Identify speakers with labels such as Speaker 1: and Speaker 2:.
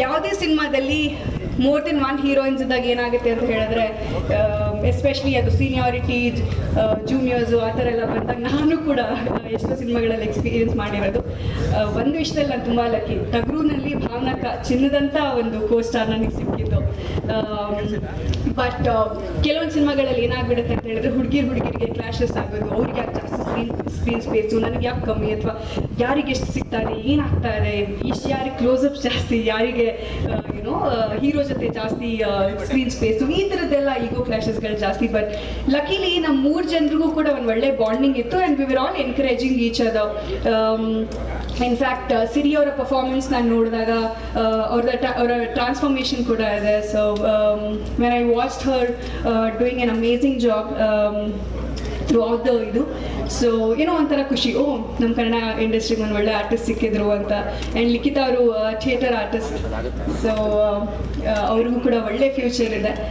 Speaker 1: ಯಾವುದೇ ಸಿನಿಮಾದಲ್ಲಿ more than one heroines ಇದ್ದಾಗ ಏನಾಗುತ್ತೆ ಅಂತ ಹೇಳಿದ್ರೆ ಎಸ್ಪೆಷಲಿ ಅದು ಸೀನಿಯಾರಿಟೀಸ್ ಜೂನಿಯರ್ಸು ಆ ಥರ ಎಲ್ಲ ಬಂದಾಗ ನಾನು ಕೂಡ ಎಷ್ಟೋ ಸಿನಿಮಾಗಳಲ್ಲಿ ಎಕ್ಸ್ಪೀರಿಯನ್ಸ್ ಮಾಡಿರೋದು. ಒಂದು ವಿಷಯದಲ್ಲಿ ನಾನು ತುಂಬ ಲಕ್ಕಿ ಟಗ್ರೂನಲ್ಲಿ ಭಾವನಕ ಚಿನ್ನದಂಥ ಒಂದು ಕೋಸ್ಟಾರ್ ನನಗೆ ಸಿಕ್ಕಿದ್ದು. ಬಟ್ ಕೆಲವೊಂದು ಸಿನಿಮಾಗಳಲ್ಲಿ ಏನಾಗ್ಬಿಡುತ್ತೆ ಅಂತ ಹೇಳಿದ್ರೆ ಹುಡುಗಿರ್ ಹುಡುಗಿರಿಗೆ ಕ್ಲಾಶಸ್ ಆಗೋದು, ಅವ್ರಿಗೆ ಯಾಕೆ ಜಾಸ್ತಿ ಸ್ಕ್ರೀನ್ ಸ್ಕ್ರೀನ್ ಸ್ಪೇಸು ನನಗೆ ಯಾಕೆ ಕಮ್ಮಿ ಅಥವಾ ಯಾರಿಗೆ ಎಷ್ಟು ಸಿಗ್ತಾರೆ ಏನಾಗ್ತಾ ಇದೆ, ಇಷ್ಟು ಯಾರಿಗೆ ಕ್ಲೋಸಪ್ಸ್ ಜಾಸ್ತಿ, ಯಾರಿಗೆ ಏನೋ ಹೀರೋ ಜೊತೆ ಜಾಸ್ತಿ ಸ್ಕ್ರೀನ್ ಸ್ಪೇಸ್ ಈ ಥರದ್ದೆಲ್ಲ ಈಗೋ ಕ್ಲಾಶಸ್ಗಳು ಜಾಸ್ತಿ. ಬಟ್ ಲಕ್ಕಿಲಿ ನಮ್ಮ ಮೂರು ಜನರಿಗೂ ಕೂಡ ಒಂದು ಒಳ್ಳೆ ಬಾಂಡಿಂಗ್ ಇತ್ತು and we were all encouraging each ಅದ ಇನ್ಫ್ಯಾಕ್ಟ್ ಸಿರಿ ಅವರ ಪರ್ಫಾರ್ಮೆನ್ಸ್ ನಾನು ನೋಡಿದಾಗ ಅವ್ರದ ಅವರ ಟ್ರಾನ್ಸ್ಫಾರ್ಮೇಷನ್ ಕೂಡ ಇದೆ. So when I watch her doing an amazing job throughout the ಇದು. ಸೊ ಏನೋ ಒಂಥರ ಖುಷಿ. ಓ ನಮ್ಮ ಕನ್ನಡ ಇಂಡಸ್ಟ್ರಿಗೆ ಒಂದು ಒಳ್ಳೆ ಆರ್ಟಿಸ್ಟ್ ಸಿಕ್ಕಿದ್ರು ಅಂತ. ಆ್ಯಂಡ್ ಲಿಖಿತ ಅವರು ಥಿಯೇಟರ್ ಆರ್ಟಿಸ್ಟ್ ಸೊ ಅವ್ರಿಗೂ ಕೂಡ ಒಳ್ಳೆ ಫ್ಯೂಚರ್ ಇದೆ.